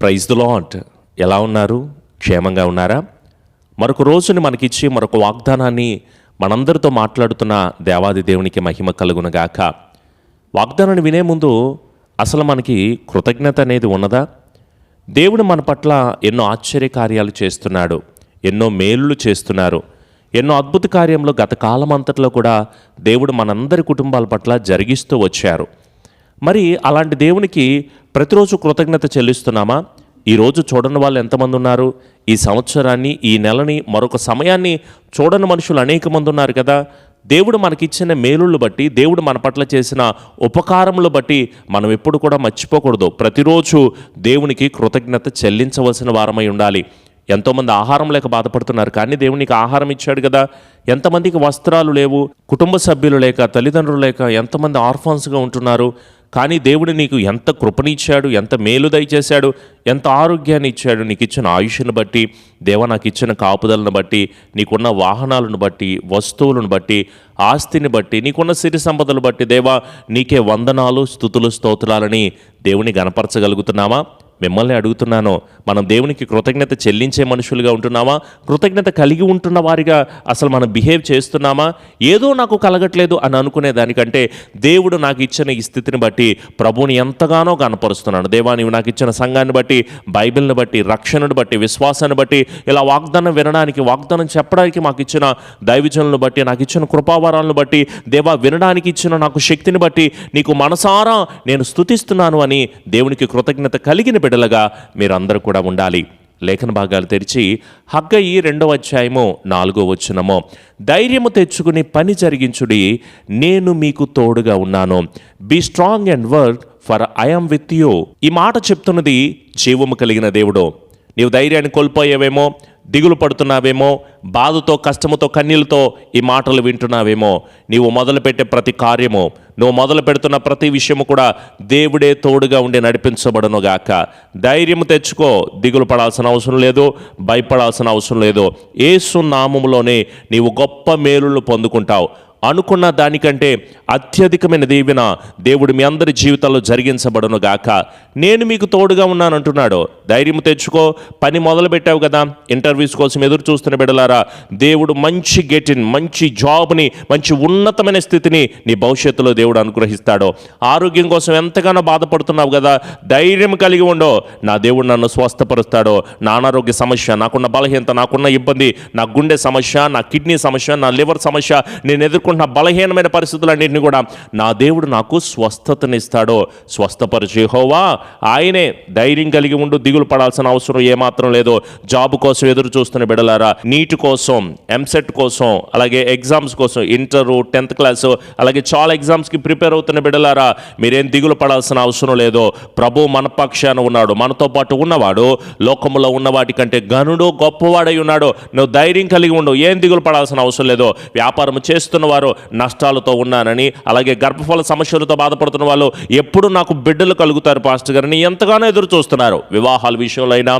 Praise the lot ఎలా ఉన్నారు? క్షేమంగా ఉన్నారా? మరొక రోజుని మనకిచ్చి మరొక వాగ్దానాన్ని మనందరితో మాట్లాడుతున్న దేవాది దేవునికి మహిమ కలుగునగాక. వాగ్దానాన్ని వినే ముందు అసలు మనకి కృతజ్ఞత అనేది ఉన్నదా? దేవుడు మన పట్ల ఎన్నో ఆశ్చర్య కార్యాలు చేస్తున్నాడు ఎన్నో మేలులు చేస్తున్నారు ఎన్నో అద్భుత కార్యంలో గత కాలం అంతట్లో కూడా దేవుడు మనందరి కుటుంబాల పట్ల జరిగిస్తూ వచ్చారు. మరి అలాంటి దేవునికి ప్రతిరోజు కృతజ్ఞత చెల్లిస్తున్నామా? ఈరోజు చూడని వాళ్ళు ఎంతమంది ఉన్నారు? ఈ సంవత్సరాన్ని ఈ నెలని మరొక సమయాన్ని చూడని మనుషులు అనేక మంది ఉన్నారు కదా? దేవుడు మనకిచ్చిన మేలుళ్ళు బట్టి దేవుడు మన పట్ల చేసిన ఉపకారములు బట్టి మనం ఎప్పుడు కూడా మర్చిపోకూడదు. ప్రతిరోజు దేవునికి కృతజ్ఞత చెల్లించవలసిన వారమై ఉండాలి. ఎంతోమంది ఆహారం లేక బాధపడుతున్నారు కానీ దేవునికి ఆహారం ఇచ్చాడు కదా? ఎంతమందికి వస్త్రాలు లేవు? కుటుంబ సభ్యులు లేక తల్లిదండ్రులు లేక ఎంతమంది ఆర్ఫాన్స్గా ఉంటున్నారు? కానీ దేవుడు నీకు ఎంత కృపనిచ్చాడు ఎంత మేలు దయచేశాడు ఎంత ఆరోగ్యాన్ని ఇచ్చాడు నీకు ఇచ్చిన ఆయుష్ను బట్టి దేవ నాకు ఇచ్చిన కాపుదలను బట్టి నీకున్న వాహనాలను బట్టి వస్తువులను బట్టి ఆస్తిని బట్టి నీకున్న సిరి సంపదలు బట్టి దేవా నీకే వందనాలు స్థుతులు స్తోత్రాలని దేవుని గనపరచగలుగుతున్నామా? మిమ్మల్ని అడుగుతున్నాను మనం దేవునికి కృతజ్ఞత చెల్లించే మనుషులుగా ఉంటున్నామా? కృతజ్ఞత కలిగి ఉంటున్న వారిగా అసలు మనం బిహేవ్ చేస్తున్నామా? ఏదో నాకు కలగట్లేదు అని అనుకునే దానికంటే దేవుడు నాకు ఇచ్చిన ఈ స్థితిని బట్టి ప్రభువుని ఎంతగానో కనపరుస్తున్నాను దేవా నీవు నాకు ఇచ్చిన సంఘాన్ని బట్టి బైబిల్ని బట్టి రక్షణను బట్టి విశ్వాసాన్ని బట్టి ఇలా వాగ్దానం వినడానికి వాగ్దానం చెప్పడానికి మాకు ఇచ్చిన దైవజనులను బట్టి నాకు ఇచ్చిన కృపావరాలను బట్టి దేవా వినడానికి ఇచ్చిన నాకు శక్తిని బట్టి నీకు మనసారా నేను స్తుతిస్తున్నాను అని దేవునికి కృతజ్ఞత కలిగిన బిడ్డలుగా మీరందరూ కూడా ఉండాలి. లేఖన భాగాలు తెరిచి హగ్గయి రెండవ అధ్యాయము నాలుగో వచ్చినము ధైర్యము తెచ్చుకుని పని జరిగించుడి నేను మీకు తోడుగా ఉన్నాను. Be strong and work for I am with you ఈ మాట చెప్తున్నది జీవము కలిగిన దేవుడు. నీవు ధైర్యాన్ని కోల్పోయావేమో దిగులు పడుతున్నావేమో బాధతో కష్టముతో కన్నీళ్ళతో ఈ మాటలు వింటున్నావేమో. నీవు మొదలుపెట్టే ప్రతి కార్యము నువ్వు మొదలు పెడుతున్న ప్రతి విషయము కూడా దేవుడే తోడుగా ఉండి నడిపించబడను గాక ధైర్యం తెచ్చుకో దిగులు పడాల్సిన అవసరం లేదు భయపడాల్సిన అవసరం లేదు. ఏసు నామములోనే నీవు గొప్ప మేలులు పొందుకుంటావు. అనుకున్న దానికంటే అత్యధికమైన దీవెన దేవుడు మీ అందరి జీవితాల్లో జరిగించబడను గాక. నేను మీకు తోడుగా ఉన్నాను అంటున్నాడు ధైర్యం తెచ్చుకో. పని మొదలు పెట్టావు కదా. ఇంటర్వ్యూస్ కోసం ఎదురు చూస్తున్న బిడ్డలారా దేవుడు మంచి గెటిన్ మంచి జాబ్ని మంచి ఉన్నతమైన స్థితిని నీ భవిష్యత్తులో దేవుడు అనుగ్రహిస్తాడు. ఆరోగ్యం కోసం ఎంతగానో బాధపడుతున్నావు కదా. ధైర్యం కలిగి ఉండో. నా దేవుడు నన్ను స్వస్థపరుస్తాడో. నా అనారోగ్య సమస్య నాకున్న బలహీనత నాకున్న ఇబ్బంది నా గుండె సమస్య నా కిడ్నీ సమస్య నా లివర్ సమస్య నేను ఎదుర్కొంటున్న బలహీనమైన పరిస్థితులన్నింటినీ కూడా నా దేవుడు నాకు స్వస్థతనిస్తాడో స్వస్థపరిచేహోవా ఆయనే ధైర్యం కలిగి ఉండు దిగులు పడాల్సిన అవసరం ఏమాత్రం లేదో జాబ్ కోసం ఎదురు చూస్తున్న బిడలారా నీట్ కోసం ఎంసెట్ కోసం అలాగే ఎగ్జామ్స్ కోసం ఇంటరు టెన్త్ క్లాస్ అలాగే చాలా ఎగ్జామ్స్కి ప్రిపేర్ అవుతున్న బిడలారా మీరేం దిగులు పడాల్సిన అవసరం లేదో ప్రభు మన పక్షాన ఉన్నాడు మనతో పాటు ఉన్నవాడు లోకంలో ఉన్న వాటికంటే గనుడు గొప్పవాడై ఉన్నాడు నువ్వు ధైర్యం కలిగి ఉండు ఏం దిగులు పడాల్సిన అవసరం లేదో వ్యాపారం చేస్తున్న వారు నష్టాలతో ఉన్నానని అలాగే గర్భఫల సమస్యలతో బాధపడుతున్న వాళ్ళు ఎప్పుడు నాకు బిడ్డలు కలుగుతారు పాస్టర్ గారిని ఎంతగానో ఎదురు చూస్తున్నారు. వివాహాల విషయంలో అయినా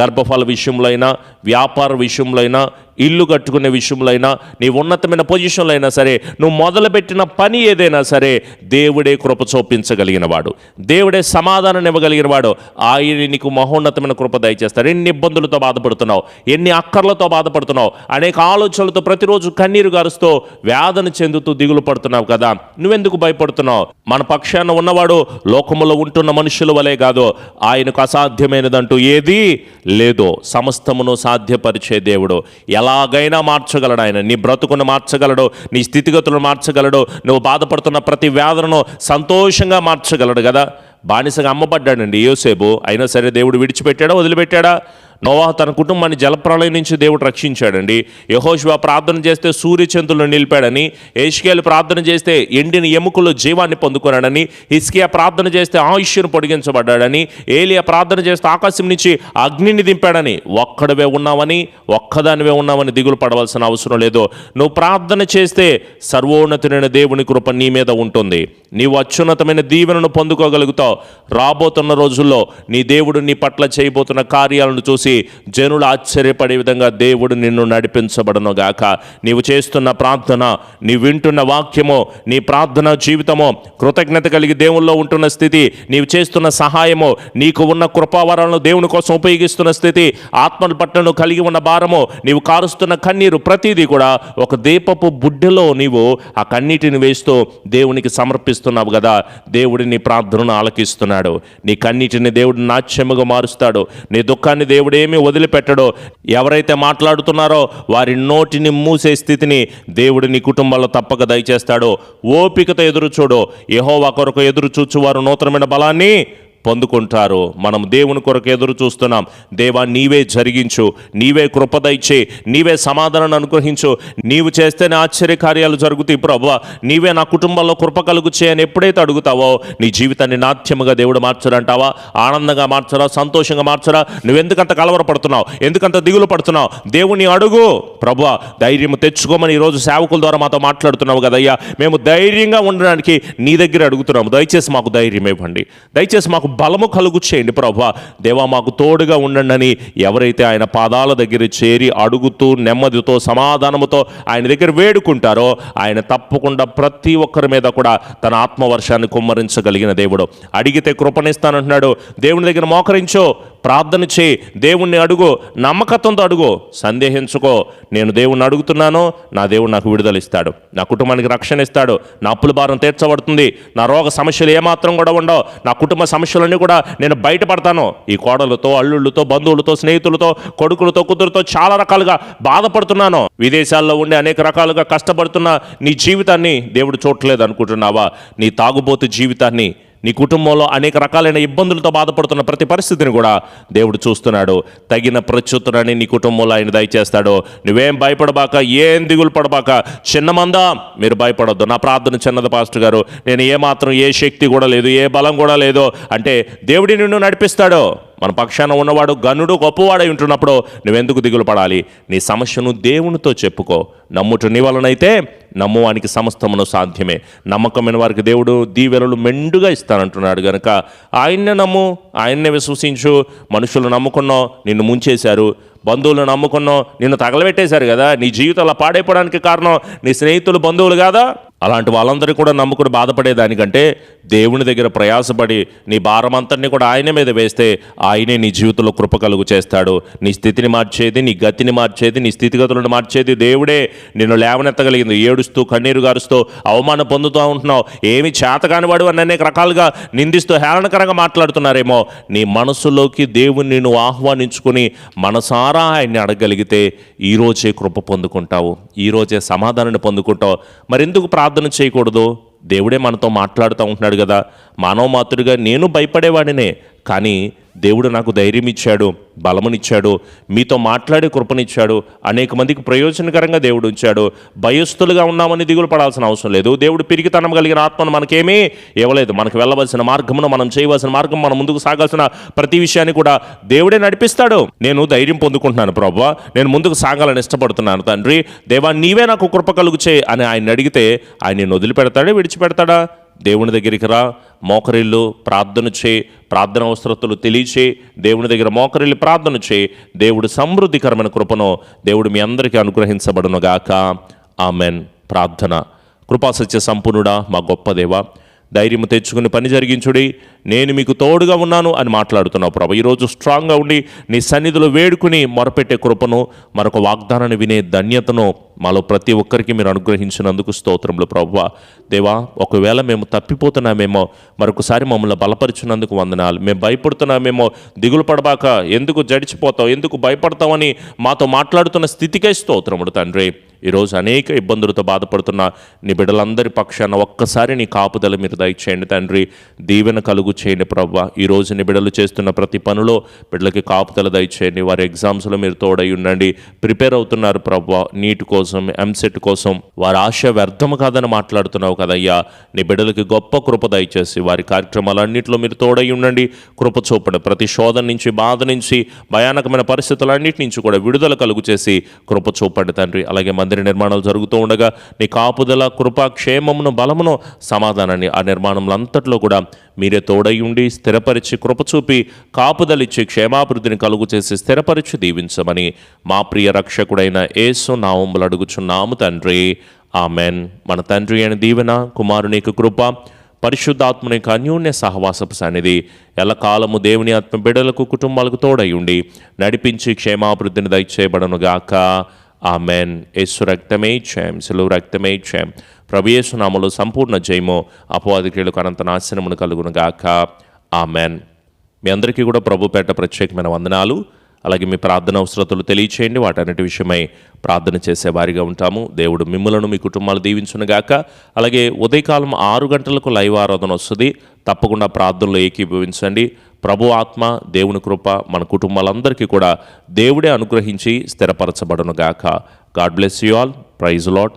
గర్భఫల విషయంలో అయినా వ్యాపార విషయంలో అయినా ఇల్లు కట్టుకునే విషయంలో అయినా నీ ఉన్నతమైన పొజిషన్లో అయినా సరే నువ్వు మొదలుపెట్టిన పని ఏదైనా సరే దేవుడే కృప చూపించగలిగిన వాడు దేవుడే సమాధానం ఇవ్వగలిగిన వాడు ఆయన నీకు మహోన్నతమైన కృప దయచేస్తాడు. ఎన్ని ఇబ్బందులతో బాధపడుతున్నావు ఎన్ని అక్కర్లతో బాధపడుతున్నావు అనేక ఆలోచనలతో ప్రతిరోజు కన్నీరు గారుస్తూ వేదన చెందుతూ దిగులు పడుతున్నావు కదా. నువ్వెందుకు భయపడుతున్నావు? మన పక్షాన ఉన్నవాడు లోకములో ఉంటున్న మనుషుల వలె కాదు. ఆయనకు అసాధ్యమైనదంటూ ఏదీ లేదు సమస్తమును సాధ్యపరిచే దేవుడు. ఎలాగైనా మార్చగలడు ఆయన. నీ బ్రతుకును మార్చగలడు నీ స్థితిగతులను మార్చగలడు నువ్వు బాధపడుతున్న ప్రతి వేదనను సంతోషంగా మార్చగలడు కదా. బానిసగా అమ్మబడ్డాడండి యోసేపు. అయినా సరే దేవుడు విడిచిపెట్టాడా వదిలిపెట్టాడా? నోవా తన కుటుంబాన్ని జలప్రలయం నుంచి దేవుడు రక్షించాడండి. యహోశివ ప్రార్థన చేస్తే సూర్యచంద్రులు నిలిపాడని ఏష్కేలు ప్రార్థన చేస్తే ఎండిన ఎముకలు జీవాన్ని పొందుకున్నాడని హిస్కియా ప్రార్థన చేస్తే ఆయుష్ను పొడిగించబడ్డాడని ఏలియా ప్రార్థన చేస్తే ఆకాశం నుంచి అగ్నిని దింపాడని ఒక్కడవే ఉన్నావని ఒక్కదానివే ఉన్నావని దిగులు పడవలసిన అవసరం లేదు. నువ్వు ప్రార్థన చేస్తే సర్వోన్నతుడైన దేవుని కృప నీ మీద ఉంటుంది. నీవు అత్యున్నతమైన దీవెనను పొందుకోగలుగుతావు. రాబోతున్న రోజుల్లో నీ దేవుడు నీ పట్ల చేయబోతున్న కార్యాలను చూసి చూసి జనులు ఆశ్చర్యపడే విధంగా దేవుడు నిన్ను నడిపించబడను గాక. నీవు చేస్తున్న ప్రార్థన నీ వింటున్న వాక్యము నీ ప్రార్థన జీవితము కృతజ్ఞత కలిగి దేవుల్లో ఉంటున్న స్థితి నీవు చేస్తున్న సహాయము నీకు ఉన్న కృపావరాలను దేవుని కోసం ఉపయోగిస్తున్న స్థితి ఆత్మల పట్లను కలిగి ఉన్న భారము నీవు కారుస్తున్న కన్నీరు ప్రతిదీ కూడా ఒక దీపపు బుడ్డెలో నీవు ఆ కన్నీటిని వేస్తూ దేవునికి సమర్పిస్తున్నావు కదా దేవుడి నీ ప్రార్థనను ఆలకిస్తున్నాడు. నీ కన్నీటిని దేవుడు నాట్యముగా మారుస్తాడు. నీ దుఃఖాన్ని దేవుడే ఏమీ వదిలిపెట్టడో ఎవరైతే మాట్లాడుతున్నారో వారి నోటిని మూసే స్థితిని దేవుడు నీ కుటుంబాల్లో తప్పక దయచేస్తాడో. ఓపికతో ఎదురు చూడో. యెహోవా కొరకు ఎదురు చూచువారు నూతనమైన బలాన్ని పొందుకుంటారు మనం దేవుని కొరకు ఎదురు చూస్తున్నాం. దేవా నీవే జరిగించు నీవే కృపదయిచే నీవే సమాధానాన్ని అనుగ్రహించు. నీవు చేస్తేనే ఆశ్చర్యకార్యాలు జరుగుతాయి ప్రభు నీవే నా కుటుంబంలో కృప కలుగు చేయని ఎప్పుడైతే అడుగుతావో నీ జీవితాన్ని నాట్యముగా దేవుడు మార్చడంటావా ఆనందంగా మార్చరా? సంతోషంగా మార్చరా? నువ్వెందుకంత కలవరపడుతున్నావు? ఎందుకంత దిగులు పడుతున్నావు? దేవుని అడుగు. ప్రభు ధైర్యం తెచ్చుకోమని ఈరోజు సేవకుల ద్వారా మాతో మాట్లాడుతున్నావు కదయ్యా. మేము ధైర్యంగా ఉండడానికి నీ దగ్గర అడుగుతున్నాము. దయచేసి మాకు ధైర్యం ఇవ్వండి. దయచేసి మాకు బలము కలుగు చేయండి ప్రభు. దేవా మాకు తోడుగా ఉండండి అని ఎవరైతే ఆయన పాదాల దగ్గర చేరి అడుగుతూ నెమ్మదితో సమాధానముతో ఆయన దగ్గర వేడుకుంటారో ఆయన తప్పకుండా ప్రతి ఒక్కరి మీద కూడా తన ఆత్మవర్షాన్ని కుమ్మరించగలిగిన దేవుడు. అడిగితే కృపణిస్తానంటున్నాడు దేవుని దగ్గర మోకరించో. ప్రార్థన చేయి. దేవుణ్ణి అడుగు. నమ్మకత్వంతో అడుగు. సందేహించుకో. నేను దేవుణ్ణి అడుగుతున్నాను. నా దేవుడు నాకు విడుదల ఇస్తాడు నా కుటుంబానికి రక్షణ ఇస్తాడు. నా అప్పుల భారం తీర్చబడుతుంది. నా రోగ సమస్యలు ఏమాత్రం కూడా ఉండవు. నా కుటుంబ సమస్యలన్నీ కూడా నేను బయటపడతాను. ఈ కోడలతో అల్లుళ్ళతో బంధువులతో స్నేహితులతో కొడుకులతో కూతురుతో చాలా రకాలుగా బాధపడుతున్నాను. విదేశాల్లో ఉండే అనేక రకాలుగా కష్టపడుతున్న నీ జీవితాన్ని దేవుడు చూడలేదు అనుకుంటున్నావా? నీ తాగుబోతు జీవితాన్ని నీ కుటుంబంలో అనేక రకాలైన ఇబ్బందులతో బాధపడుతున్న ప్రతి పరిస్థితిని కూడా దేవుడు చూస్తున్నాడు. తగిన ప్రత్యుత్తరాన్ని నీ కుటుంబంలో ఆయన దయచేస్తాడు. నువ్వేం భయపడబాక ఏం దిగులు పడబాక చిన్న మందా మీరు భయపడొద్దు. నా ప్రార్థన చిన్నది పాస్టర్ గారు. నేను ఏమాత్రం ఏ శక్తి కూడా లేదు ఏ బలం కూడా లేదు. అంటే దేవుడి నిన్ను నడిపిస్తాడో. మన పక్షాన ఉన్నవాడు గనుడు గొప్పవాడై ఉంటున్నప్పుడు నువ్వెందుకు దిగులు పడాలి? నీ సమస్యను దేవునితో చెప్పుకో. నమ్ముట నీ వలనైతే నమ్మువానికి సమస్తమును సాధ్యమే. నమ్మకమైన వారికి దేవుడు దీవెనలు మెండుగా ఇస్తానంటున్నాడు గనుక ఆయన్నే నమ్ము ఆయన్నే విశ్వసించు. మనుషులు నమ్ముకున్నావు నిన్ను ముంచేశారు. బంధువులను నమ్ముకున్నావు నిన్ను తగలబెట్టేశారు కదా. నీ జీవితంలో పాడైపోవడానికి కారణం నీ స్నేహితులు బంధువులు కాదా? అలాంటి వాళ్ళందరూ కూడా నమ్ముకుని బాధపడేదానికంటే దేవుని దగ్గర ప్రయాసపడి నీ భారం కూడా ఆయన మీద వేస్తే ఆయనే నీ జీవితంలో కృప కలుగు చేస్తాడు. నీ స్థితిని మార్చేది నీ గతిని మార్చేది నీ స్థితిగతులను మార్చేది దేవుడే. నిన్ను లేవనెత్తగలిగింది. ఏడుస్తూ కన్నీరు గారుస్తూ అవమానం పొందుతూ ఉంటున్నావు. ఏమి చేతకాని వాడు అని అనేక రకాలుగా నిందిస్తూ హేళనకరంగా మాట్లాడుతున్నారేమో. నీ మనసులోకి దేవుణ్ణి నువ్వు ఆహ్వానించుకుని మనసారా ఆయన్ని అడగలిగితే ఈరోజే కృప పొందుకుంటావు. ఈరోజే సమాధానాన్ని పొందుకుంటావు. మరెందుకు ప్రార్థన ప్రార్థన చేయకూడదు. దేవుడే మనతో మాట్లాడుతూ ఉంటున్నాడు కదా. మానవ మాతృడిగా నేను భయపడేవాడినే. కానీ దేవుడు నాకు ధైర్యం ఇచ్చాడు బలమునిచ్చాడు మీతో మాట్లాడే కృపనిచ్చాడు అనేక మందికి ప్రయోజనకరంగా దేవుడు ఉంచాడు. భయస్థులుగా ఉన్నామని దిగులు పడాల్సిన అవసరం లేదు. దేవుడు పిరిగితనం కలిగిన ఆత్మను మనకేమీ ఇవ్వలేదు. మనకు వెళ్ళవలసిన మార్గమును మనం చేయవలసిన మార్గం మనం ముందుకు సాగాల్సిన ప్రతి విషయాన్ని కూడా దేవుడే నడిపిస్తాడు. నేను ధైర్యం పొందుకుంటున్నాను ప్రభు. నేను ముందుకు సాగాలని ఇష్టపడుతున్నాను తండ్రి. దేవా నీవే నాకు కృప కలుగు చేయి అని ఆయన అడిగితే ఆయన నేను వదిలిపెడతాడా విడిచిపెడతాడా? దేవుని దగ్గరికి రా మోకరిల్లు ప్రార్థన చేయి ప్రార్థన అవసరతలు తెలియచే దేవుని దగ్గర మోకరిల్లు ప్రార్థన చేయి దేవుడు సమృద్ధికరమైన కృపను దేవుడు మీ అందరికీ అనుగ్రహించబడునుగాక. ఆమెన్. ప్రార్థన. కృపాసత్య సంపూర్ణుడా మా గొప్ప దేవా ధైర్యం తెచ్చుకుని పని జరిగించుడి. నేను మీకు తోడుగా ఉన్నాను అని మాట్లాడుతున్నావు ప్రభు. ఈరోజు స్ట్రాంగ్గా ఉండి నీ సన్నిధిలో వేడుకుని మొరపెట్టే కృపను మరొక వాగ్దానాన్ని వినే ధన్యతను మాలో ప్రతి ఒక్కరికి మీరు అనుగ్రహించినందుకు స్తోత్రములు ప్రభు. దేవా ఒకవేళ మేము తప్పిపోతున్నామేమో మరొకసారి మమ్మల్ని బలపరిచినందుకు వందనాలు. మేము భయపడుతున్నామేమో దిగులు పడబాక ఎందుకు జడిచిపోతావు ఎందుకు భయపడతావని మాతో మాట్లాడుతున్న స్థితికే స్తోత్రముడు తండ్రి. ఈరోజు అనేక ఇబ్బందులతో బాధపడుతున్న నీ బిడ్డలందరి పక్షాన ఒక్కసారి నీ కాపుదల మీరు దయచేయండి తండ్రి. దీవెన కలుగు చేయండి ప్రవ్వ. ఈరోజు రోజుని బిడలు చేస్తున్న ప్రతి పనిలో బిడ్డలకి కాపుదల దయచేయండి. వారి ఎగ్జామ్స్లో మీరు తోడై ఉండండి. ప్రిపేర్ అవుతున్నారు ప్రవ్వ. నీట్ కోసం ఎంసెట్ కోసం వారి ఆశ వ్యర్థం కాదని మాట్లాడుతున్నావు కదయ్యా. నీ బిడ్డలకి గొప్ప కృప దయచేసి వారి కార్యక్రమాలన్నింటిలో మీరు తోడై ఉండండి. కృప చూపండి. ప్రతి శోధన నుంచి బాధ నుంచి భయానకమైన పరిస్థితులన్నిటి నుంచి కూడా విడుదల కలుగు చేసి కృప చూపండి తండ్రి. అలాగే మందిర నిర్మాణాలు జరుగుతూ ఉండగా నీ కాపుదల కృప క్షేమమును బలమును సమాధానాన్ని నిర్మాణంలో అంతట్లో కూడా మీరే తోడయుండి స్థిరపరిచి కృపచూపి కాపుదలిచ్చి క్షేమాభివృద్ధిని కలుగు చేసి స్థిరపరిచి దీవించమని మా ప్రియ రక్షకుడైన ఏసు నామములు అడుగుచున్నాము తండ్రి. ఆమెన్. మన తండ్రి అయిన దీవెన కుమారునికి కృప పరిశుద్ధాత్మని యొక్క అన్యోన్య సహవాసపు సన్నిధి ఎల్లకాలము దేవుని ఆత్మ బిడలకు కుటుంబాలకు తోడయ్యుండి నడిపించి క్షేమాభివృద్ధిని దయచేయబడనుగాక. ఆమెన్. యేసు రక్తమే క్షయం సెలవు రక్తమే క్షయం ప్రభు నామలో సంపూర్ణ జయము అపవాదికులకు అనంత నాశనమును కలుగునుగాక ఆమెన్. మీ అందరికీ కూడా ప్రభు పేట ప్రత్యేకమైన వందనాలు. అలాగే మీ ప్రార్థన అవసరతలు తెలియచేయండి. వాటన్నిటి విషయమై ప్రార్థన చేసే వారిగా ఉంటాము. దేవుడు మిమ్మలను మీ కుటుంబాలు దీవించునుగాక. అలాగే ఉదయకాలం ఆరు గంటలకు లైవ్ ఆరాధన వస్తుంది. తప్పకుండా ప్రార్థనలో ఏకీభవించండి. ప్రభు ఆత్మ దేవుని కృప మన కుటుంబాలందరికీ కూడా దేవుడే అనుగ్రహించి స్థిరపరచబడునుగాక. God bless you all. Praise Lord